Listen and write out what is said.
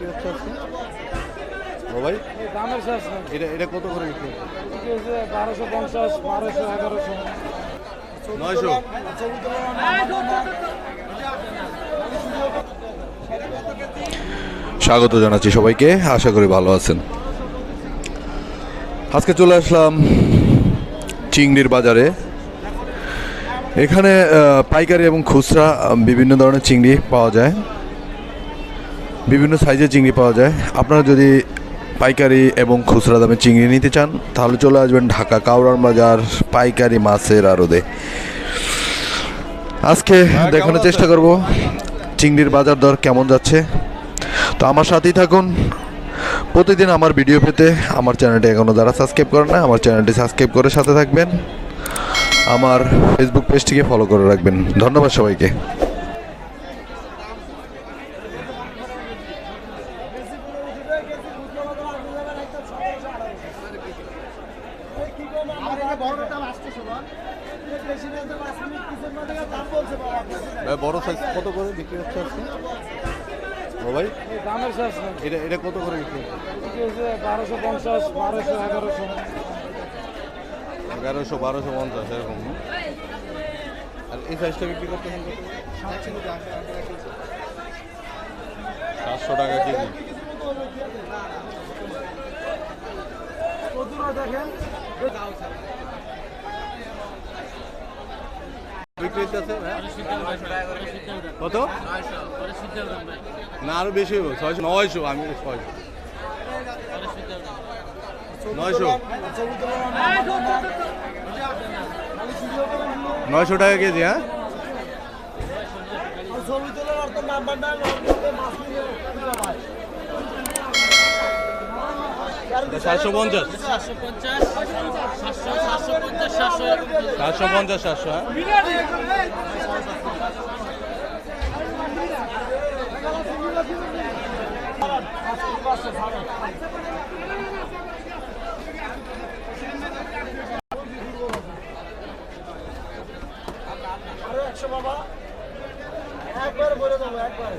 বিক্রি হচ্ছে আজকে? ও ভাই দামের শেষ এটা এটা কত করে বিক্রি হচ্ছে? বারোশো পঞ্চাশ বারোশো এগারোশো। নয়শো? স্বাগত জানাচ্ছি সবাইকে আশা করি ভালো আছেন। আজকে চলে আসলাম চিংড়ির বাজারে। এখানে পাইকারি এবং খুচরা বিভিন্ন ধরনের চিংড়ি পাওয়া যায়। বিভিন্ন সাইজের চিংড়ি পাওয়া যায়। আপনারা যদি পাইকারি এবং খুচরা দামে চিংড়ি নিতে চান তাহলে চলে আসবেন ঢাকা কাউরান বাজার পাইকারি মাছের আড়দে আজকে দেখানোর চেষ্টা করব চিংড়ির বাজার দর কেমন যাচ্ছে। তো আমার সাথেই থাকুন। প্রতিদিন আমার ভিডিও পেতে আমার চ্যানেলটি এখনও যারা সাবস্ক্রাইব করেন না আমার চ্যানেলটি সাবস্ক্রাইব করে সাথে থাকবেন। আমার ফেসবুক পেজটিকে ফলো করে রাখবেন। ধন্যবাদ সবাইকে। বড় সাইজ কত করে বিক্রি হচ্ছে ও ভাই দামের নেই এটা এটা কত করে বিক্রি হচ্ছে? বারোশো পঞ্চাশ বারোশো এগারোশো এগারোশো বারোশো, পঞ্চাশ, এরকম আর এই সাইজটা বিক্রি কত? সাতশো টাকা কেজি। বিক্রি হইতেছে, হ্যাঁ? কত? না আরও বেশি হইব ছয়শো নয়শো আমি ছয়শো। নয়শো? নয়শো টাকা কেজি হ্যাঁ? সাতশো পঞ্চাশ। সাতশো পঞ্চাশ সাতশো। একশো বাবা। একবার বলে দেবো একবারে।